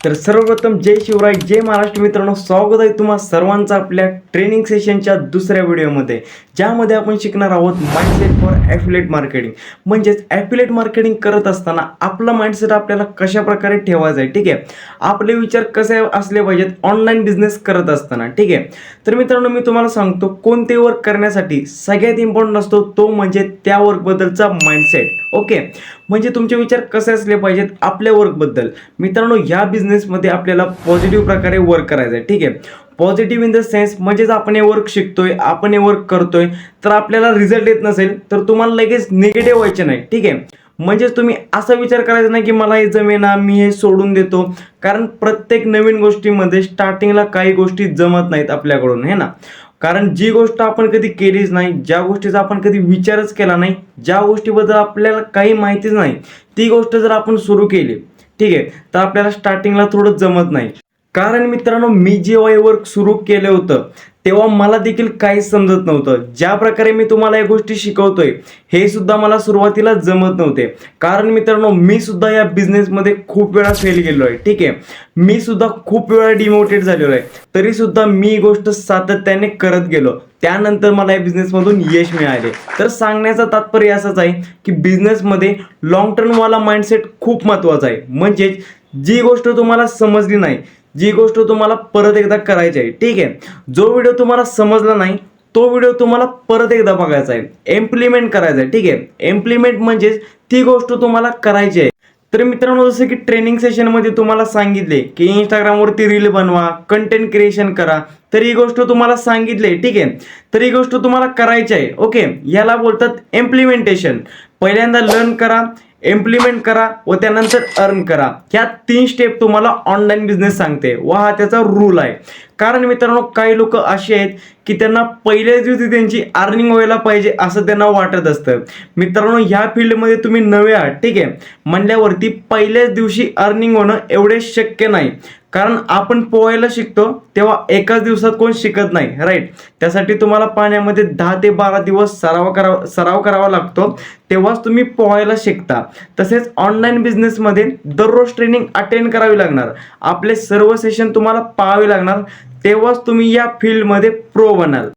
तर सर्वप्रथम जय शिवराय जय महाराष्ट्र मित्रांनो. स्वागत आहे तुम्हा सर्वांचं आपल्या ट्रेनिंग सेशनच्या दुसऱ्या व्हिडिओमध्ये ज्यामध्ये आपण शिकणार आहोत माइंडसेट फॉर ॲफिलेट मार्केटिंग म्हणजेच ॲफिलेट मार्केटिंग करत असताना आपला माइंडसेट आपल्याला कशा प्रकारे ठेवायचा आहे ठीक आहे? आपले विचार कसे असले पाहिजेत ऑनलाईन बिझनेस करत असताना ठीक आहे? तर मित्रांनो मी तुम्हाला सांगतो कोणते वर्क करण्यासाठी सगळ्यात इम्पॉर्टंट असतो तो म्हणजे त्या वर्कबद्दलचा माइंडसेट ओके? म्हणजे तुमचे विचार कसे असले पाहिजेत आपल्या वर्कबद्दल मित्रांनो या बिझनेस बिझनेसमध्ये आपल्याला पॉझिटिव्ह प्रकारे वर्क करायचं आहे ठीक आहे? पॉझिटिव्ह इन द सेन्स म्हणजेच आपण हे वर्क शिकतोय आपण हे वर्क करतोय तर आपल्याला रिझल्ट येत नसेल तर तुम्हाला लगेच निगेटिव्ह व्हायचे नाही. ठीक आहे? म्हणजेच तुम्ही असा विचार करायचा नाही की मला हे जमेना मी हे सोडून देतो. कारण प्रत्येक नवीन गोष्टीमध्ये स्टार्टिंगला काही गोष्टी जमत नाहीत आपल्याकडून हे ना? कारण जी गोष्ट आपण कधी केलीच नाही ज्या गोष्टीचा आपण कधी विचारच केला नाही ज्या गोष्टीबद्दल आपल्याला काही माहितीच नाही ती गोष्ट जर आपण सुरू केली ठीक आहे तर आपल्याला स्टार्टिंगला थोडं जमत नाही. कारण मित्रांनो मी जेव्हा हे वर्क सुरू केलं होतं तेव्हा मला देखील काहीच समजत नव्हतं. ज्या प्रकारे मी तुम्हाला या गोष्टी शिकवतोय हे सुद्धा मला सुरुवातीला जमत नव्हते. कारण मित्रांनो मी सुद्धा या बिझनेसमध्ये खूप वेळा फेल गेलो आहे. ठीक आहे? मी सुद्धा खूप वेळा डिमोटेड झालेलो आहे. तरी सुद्धा मी गोष्ट सातत्याने करत गेलो. त्यानंतर मला या बिझनेसमधून यश मिळाले. तर सांगण्याचं तात्पर्य असंच आहे की बिझनेसमध्ये लॉंग टर्मवाला माइंडसेट खूप महत्त्वाचा आहे. म्हणजेच जी गोष्ट तुम्हाला समजली नाही जी गोष्ट तुम्हाला परत एकदा करायची आहे ठीक आहे? जो व्हिडिओ तुम्हाला समजला नाही तो व्हिडिओ तुम्हाला परत एकदा बघायचा आहे. इम्प्लिमेंट करायचा आहे ठीक आहे? इम्प्लिमेंट म्हणजेच ती गोष्ट तुम्हाला करायची आहे. तर मित्रांनो जसं की ट्रेनिंग सेशनमध्ये तुम्हाला सांगितले की इंस्टाग्रामवरती रील बनवा कंटेंट क्रिएशन करा. तर ही गोष्ट तुम्हाला सांगितले ठीक आहे? तर ही गोष्ट तुम्हाला करायची आहे ओके? याला बोलतात इम्प्लिमेंटेशन पहिल्यांदा लर्न करा इम्प्लिमेंट करा व त्यानंतर अर्न करा. ह्या तीन स्टेप तुम्हाला ऑनलाईन बिझनेस सांगते. व हा त्याचा रूल आहे. कारण मित्रांनो काही लोक असे आहेत की त्यांना पहिल्याच दिवशी त्यांची अर्निंग व्हायला पाहिजे असं त्यांना वाटत असतं. मित्रांनो ह्या फील्डमध्ये तुम्ही नवे आहात ठीक आहे? म्हणल्यावरती पहिल्याच दिवशी अर्निंग होणं एवढे शक्य नाही. कारण आपण पोहायला शिकतो तेव्हा एकाच दिवसात कोण शिकत नाही राईट त्यासाठी तुम्हाला पाण्यामध्ये दहा ते बारा दिवस सराव करावा सराव करावा लागतो. तेव्हाच तुम्ही पोहायला शिकता. तसेच ऑनलाईन बिझनेसमध्ये दररोज ट्रेनिंग अटेंड करावी लागणार. आपले सर्व सेशन तुम्हाला पाहावे लागणार. तेव्हाच तुम्ही या फील्डमध्ये प्रो बनाल.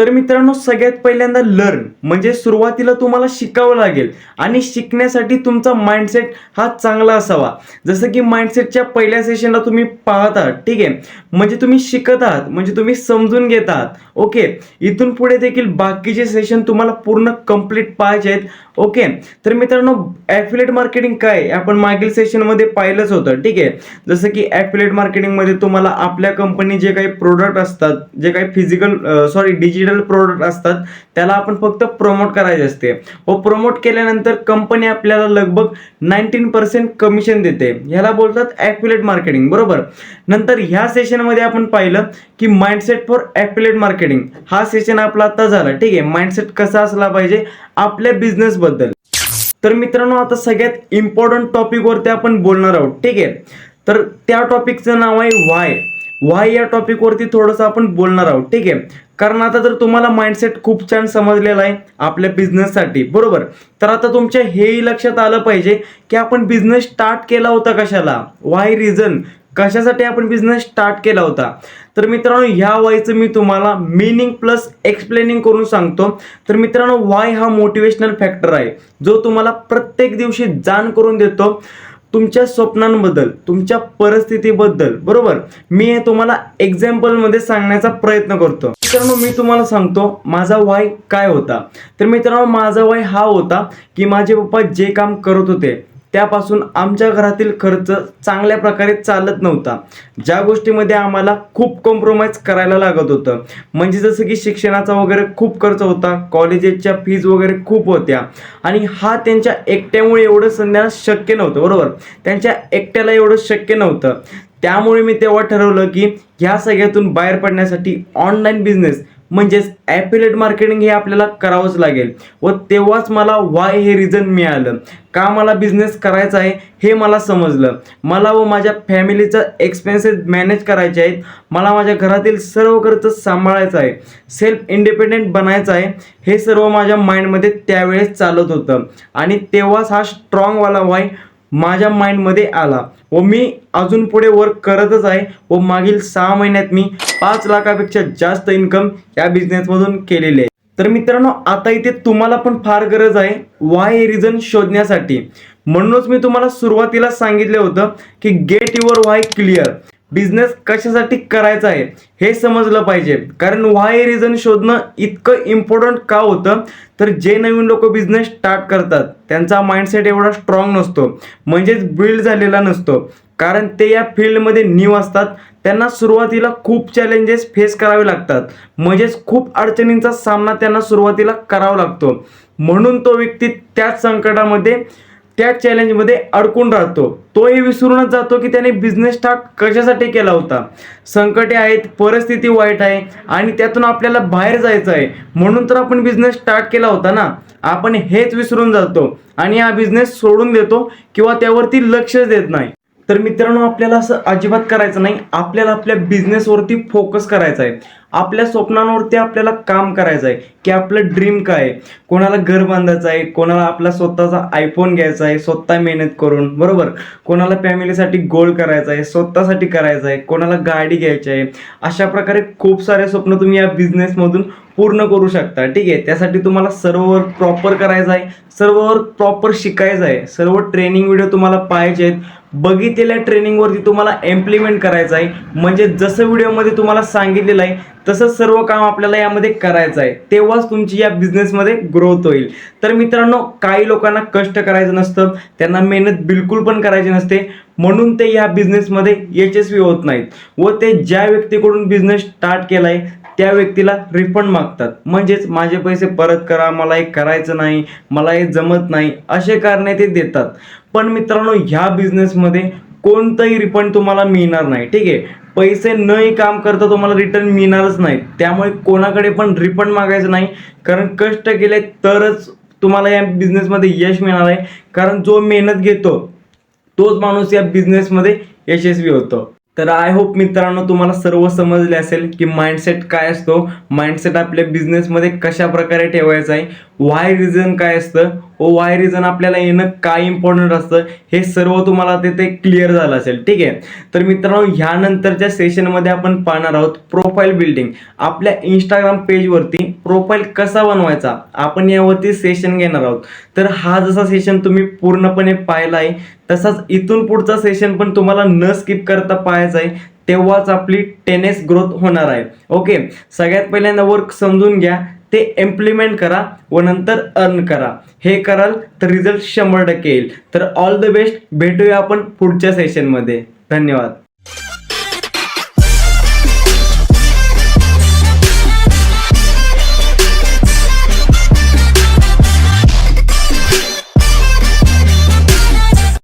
तर मित्रांनो सगळ्यात पहिल्यांदा लर्न म्हणजे सुरुवातीला तुम्हाला शिकावं लागेल आणि शिकण्यासाठी तुमचा माइंडसेट हा चांगला असावा. जसं की माइंडसेटच्या पहिल्या सेशनला तुम्ही पाहत आहात ठीक आहे? म्हणजे तुम्ही शिकत आहात म्हणजे तुम्ही समजून घेत आहात ओके? इथून पुढे देखील बाकीचे सेशन तुम्हाला पूर्ण कंप्लीट पाहायचे आहेत ओके? तर मित्रांनो ॲफिलेट मार्केटिंग काय आपण मागील सेशनमध्ये पाहिलंच होतं ठीक आहे? जसं की ॲफिलेट मार्केटिंगमध्ये तुम्हाला आपल्या कंपनी जे काही प्रोडक्ट असतात जे काही फिजिकल सॉरी डिजिटल प्रोडक्ट असतात त्याला आपण फक्त प्रमोट करायचे असते. व प्रमोट केल्यानंतर कंपनी आपल्याला लगभग नाईन्टीन पर्सेंट कमिशन देते. ह्याला बोलतात ॲक्युलेट मार्केटिंग बरोबर? नंतर ह्या सेशनमध्ये आपण पाहिलं की माइंडसेट फॉर ॲक्युलेट मार्केटिंग हा सेशन आपला आता झाला ठीक आहे? माइंडसेट कसा असला पाहिजे? आपल्या बिझनेसबद्दल तर मित्रांनो आता सगळ्यात इम्पॉर्टंट टॉपिकवरती आपण बोलणार आहोत ठीक आहे? तर त्या टॉपिकचं नाव आहे वाय वाय या टॉपिकवरती थोडंसं आपण बोलणार आहोत ठीक आहे? कारण आता जर तुम्हाला माइंडसेट खूप छान समजलेला आहे आपल्या बिझनेससाठी बरोबर? तर आता तुमच्या हेही लक्षात आलं पाहिजे की आपण बिझनेस स्टार्ट केला होता कशाला? वाय रिझन कशासाठी आपण बिझनेस स्टार्ट केला होता? तर मित्रांनो ह्या वायचं मी तुम्हाला मिनिंग प्लस एक्सप्लेनिंग करून सांगतो. तर मित्रांनो वाय हा मोटिवेशनल फॅक्टर आहे. जो तुम्हाला प्रत्येक दिवशी जाण करून देतो. तुमच्या स्वप्नांबद्दल तुमच्या परिस्थितीबद्दल बरोबर? मी हे तुम्हाला एक्झाम्पलमध्ये सांगण्याचा प्रयत्न करतो. मित्रांनो मी तुम्हाला सांगतो माझा वाय काय होता? तर मित्रांनो माझा वाय हा होता की माझे पप्पा जे काम करत होते त्यापासून आमच्या घरातील खर्च चांगल्या प्रकारे चालत नव्हता. ज्या गोष्टीमध्ये आम्हाला खूप कॉम्प्रोमाइज करायला लागत होतं. म्हणजे जसं की शिक्षणाचा वगैरे खूप खर्च होता कॉलेजेसच्या फीज वगैरे खूप होत्या. आणि हा त्यांच्या एकट्यामुळे एवढं संध्याला शक्य नव्हतं बरोबर? त्यांच्या एकट्याला एवढं शक्य नव्हतं. त्यामुळे मी तेव्हा ठरवलं की ह्या सगळ्यातून बाहेर पडण्यासाठी ऑनलाईन बिझनेस म्हणजेच ॲपिलेट मार्केटिंग हे आपल्याला करावंच लागेल. व तेव्हाच मला वाय हे रिझन मिळालं. का मला बिझनेस करायचा आहे हे मला समजलं. मला व माझ्या फॅमिलीचा एक्सपेन्सेस मॅनेज करायचे आहेत. मला माझ्या घरातील सर्व खर्च सांभाळायचा आहे. सेल्फ इंडिपेंडेंट बनायचं आहे. हे सर्व माझ्या माइंडमध्ये त्यावेळेस चालत होतं. आणि तेव्हाच हा स्ट्रॉंगवाला वाय माझ्या माइंडमध्ये आला. व मी अजून पुढे वर्क करतच आहे. व मागील सहा महिन्यात मी पाच लाखापेक्षा जास्त इन्कम या बिझनेसमधून केलेले. आहे तर मित्रांनो आता इथे तुम्हाला पण फार गरज आहे. वाय रिझन शोधण्यासाठी. म्हणूनच मी तुम्हाला सुरुवातीला सांगितलं होतं की get your why clear business कशासाठी करायचा आहे? हे समजलं पाहिजे. कारण व्हाय रिझन शोधणं इतकं इम्पॉर्टंट का होतं? तर जे नवीन लोक बिझनेस स्टार्ट करतात त्यांचा माइंडसेट एवढा स्ट्रॉंग नसतो. म्हणजेच बिल्ड झालेला नसतो. कारण ते या फील्डमध्ये न्यू असतात. त्यांना सुरुवातीला खूप चॅलेंजेस फेस करावे लागतात. म्हणजेच खूप अडचणींचा सामना त्यांना सुरुवातीला करावा लागतो. म्हणून तो व्यक्ती त्याच संकटामध्ये त्या चॅलेंजमध्ये अडकून राहतो. तोही विसरूनच जातो की त्याने बिझनेस स्टार्ट कशासाठी केला होता. संकटे आहेत परिस्थिती वाईट आहे आणि त्यातून आपल्याला बाहेर जायचं आहे. म्हणून तर आपण बिझनेस स्टार्ट केला होता ना. आपण हेच विसरून जातो आणि हा बिझनेस सोडून देतो किंवा त्यावरती लक्षच देत नाही. तर मित्रांनो आपल्याला असं अजिबात करायचं नाही. आपल्याला आपल्या बिझनेसवरती फोकस करायचा आहे. आपल्या स्वप्नांवरती आपल्याला काम करायचं आहे की आपलं ड्रीम काय आहे? कोणाला घर बांधायचं आहे कोणाला आपला स्वतःचा आयफोन घ्यायचा आहे स्वतः मेहनत करून बरोबर? कोणाला फॅमिलीसाठी गोल करायचा आहे स्वतःसाठी करायचं आहे कोणाला गाडी घ्यायची आहे अशा प्रकारे खूप सारे स्वप्न तुम्ही या बिझनेसमधून पूर्ण करू शकता ठीक आहे? त्यासाठी तुम्हाला सर्व वर्क प्रॉपर करायचं आहे सर्व वर्क प्रॉपर शिकायचं आहे सर्व ट्रेनिंग व्हिडिओ तुम्हाला पाहायचे आहेत. बघितलेल्या ट्रेनिंगवरती तुम्हाला इम्प्लिमेंट करायचं आहे. म्हणजे जसं व्हिडिओमध्ये तुम्हाला सांगितलेलं आहे तसंच सर्व काम आपल्याला यामध्ये करायचं आहे. तेव्हाच तुमची या बिझनेसमध्ये ग्रोथ होईल. तर मित्रांनो काही लोकांना कष्ट करायचं नसतं. त्यांना मेहनत बिलकुल पण करायची नसते. म्हणून ते या बिझनेसमध्ये यशस्वी होत नाहीत. व ते ज्या व्यक्तीकडून बिझनेस स्टार्ट केलाय त्या व्यक्तीला रिफंड मागतात. म्हणजेच माझे पैसे परत करा मला हे करायचं नाही मला हे जमत नाही असे कारणे ते देतात. पण मित्रांनो ह्या बिझनेसमध्ये कोणतंही रिफंड तुम्हाला मिळणार नाही. ठीक आहे? पैसे नही काम करता तुम्हाला रिटर्न मिळणारच नाही. त्यामुळे कोणाकडे पण रिफंड मागायचं नाही. कारण कष्ट केले तरच तुम्हाला या बिझनेसमध्ये यश मिळणार आहे. कारण जो मेहनत घेतो तोच माणूस या बिझनेसमध्ये यशस्वी होतो. तर आय होप मित्रांनो तुम्हाला सर्व समजले असेल की माइंडसेट काय असतो. माइंडसेट आपल्या बिझनेसमध्ये कशा प्रकारे ठेवायचा आहे. वाय रिझन काय असतं? व वाय रिझन आपल्याला येणं काय इम्पॉर्टंट असतं? हे सर्व तुम्हाला तिथे क्लिअर झालं असेल. ठीक आहे? तर मित्रांनो ह्यानंतरच्या सेशनमध्ये आपण पाहणार आहोत प्रोफाईल बिल्डिंग आपल्या इंस्टाग्राम पेजवरती प्रोफाईल कसा बनवायचा? आपण यावरती सेशन घेणार आहोत. तर हा जसा सेशन तुम्ही पूर्णपणे पाहिला आहे तसाच इथून पुढचा सेशन पण तुम्हाला न स्किप करता पाहायचा आहे. तेव्हाच आपली टेनेस ग्रोथ होणार आहे. ओके सगळ्यात पहिल्यांदा वर्क समजून घ्या. ते इम्प्लिमेंट करा व नंतर अर्न करा. हे कराल तर रिझल्ट शंभर टक्के येईल. तर ऑल द बेस्ट भेटूया आपण पुढच्या सेशनमध्ये धन्यवाद.